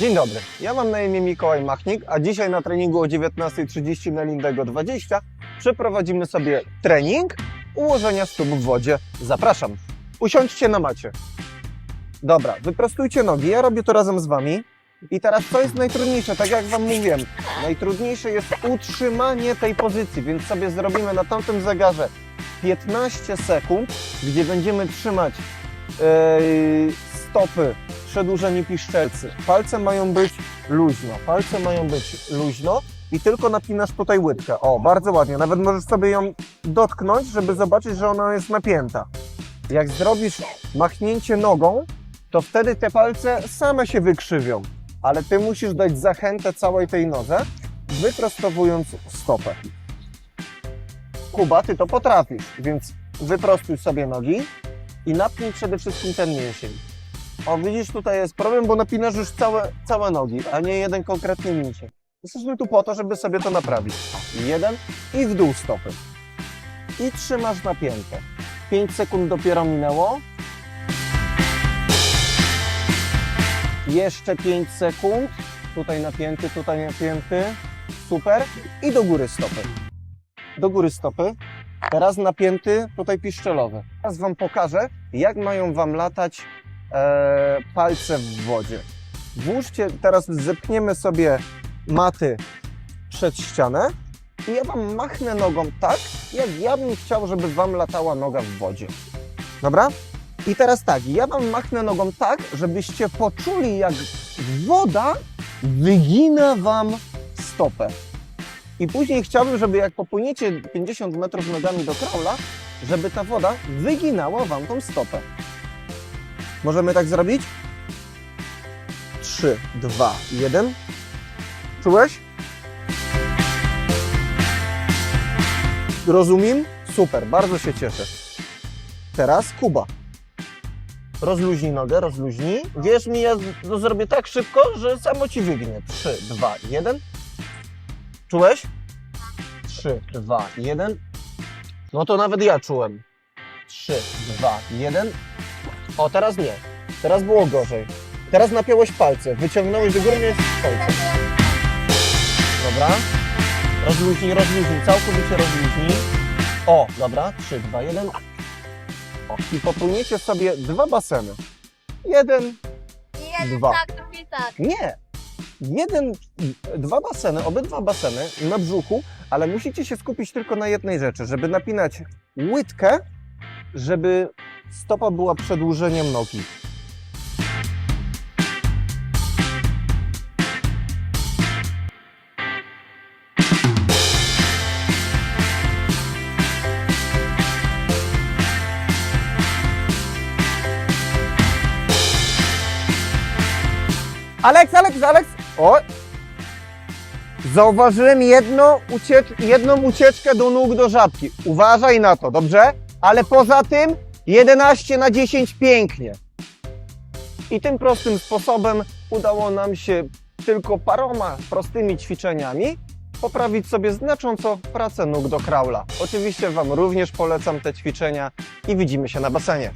Dzień dobry, ja mam na imię Mikołaj Machnik, a dzisiaj na treningu o 19.30 na Lindego 20 przeprowadzimy sobie trening ułożenia stóp w wodzie. Zapraszam. Usiądźcie na macie. Dobra, wyprostujcie nogi, ja robię to razem z Wami. I teraz co jest najtrudniejsze, tak jak Wam mówiłem, najtrudniejsze jest utrzymanie tej pozycji, więc sobie zrobimy na tamtym zegarze 15 sekund, gdzie będziemy trzymać yy, stopy przedłużeni piszczelcy. Palce mają być luźno, palce mają być luźno i tylko napinasz tutaj łydkę. O, bardzo ładnie, nawet możesz sobie ją dotknąć, żeby zobaczyć, że ona jest napięta. Jak zrobisz machnięcie nogą, to wtedy te palce same się wykrzywią, ale ty musisz dać zachętę całej tej nodze, wyprostowując stopę. Kuba, ty to potrafisz, więc wyprostuj sobie nogi i napnij przede wszystkim ten mięsień. O, widzisz, tutaj jest problem, bo napinasz już całe, całe nogi, a nie jeden konkretny mięsień. Jesteśmy tu po to, żeby sobie to naprawić. Jeden i w dół stopy. I trzymasz napięte. 5 sekund dopiero minęło. Jeszcze 5 sekund. Tutaj napięty, tutaj napięty. Super. I do góry stopy. Do góry stopy. Teraz napięty, tutaj piszczelowy. Teraz Wam pokażę, jak mają Wam latać e, palce w wodzie. Włóżcie, teraz zepchniemy sobie maty przed ścianę i ja Wam machnę nogą tak, jak ja bym chciał, żeby Wam latała noga w wodzie. Dobra? I teraz tak, ja Wam machnę nogą tak, żebyście poczuli, jak woda wygina Wam stopę. I później chciałbym, żeby jak popłyniecie 50 metrów nogami do kraula, żeby ta woda wyginała Wam tą stopę. Możemy tak zrobić? 3, 2, 1. Czułeś? Rozumiem? Super, bardzo się cieszę. Teraz Kuba. Rozluźnij nogę, rozluźnij. Wierz mi, ja to zrobię tak szybko, że samo ci wygnie. 3, 2, 1. Czułeś? 3, 2, 1. No to nawet ja czułem. 3, 2, 1. O, teraz nie. Teraz było gorzej. Teraz napiąłeś palce. Wyciągnąłeś do góry, miałeś palce. Dobra. Rozluźnij, rozluźnij. Całkowicie rozluźnij. O, dobra. 3, 2, 1. O, i popłyniecie sobie dwa baseny. Jeden, Jeden Dwa. tak, drugi tak. nie. Jeden, dwa baseny, obydwa baseny na brzuchu, ale musicie się skupić tylko na jednej rzeczy, żeby napinać łydkę, żeby stopa była przedłużeniem nogi. Aleks, Aleks, Aleks! O! Zauważyłem jedno uciecz jedną ucieczkę do nóg do żabki. Uważaj na to, dobrze? Ale poza tym 11 na 10 pięknie. I tym prostym sposobem udało nam się tylko paroma prostymi ćwiczeniami poprawić sobie znacząco pracę nóg do kraula. Oczywiście Wam również polecam te ćwiczenia i widzimy się na basenie.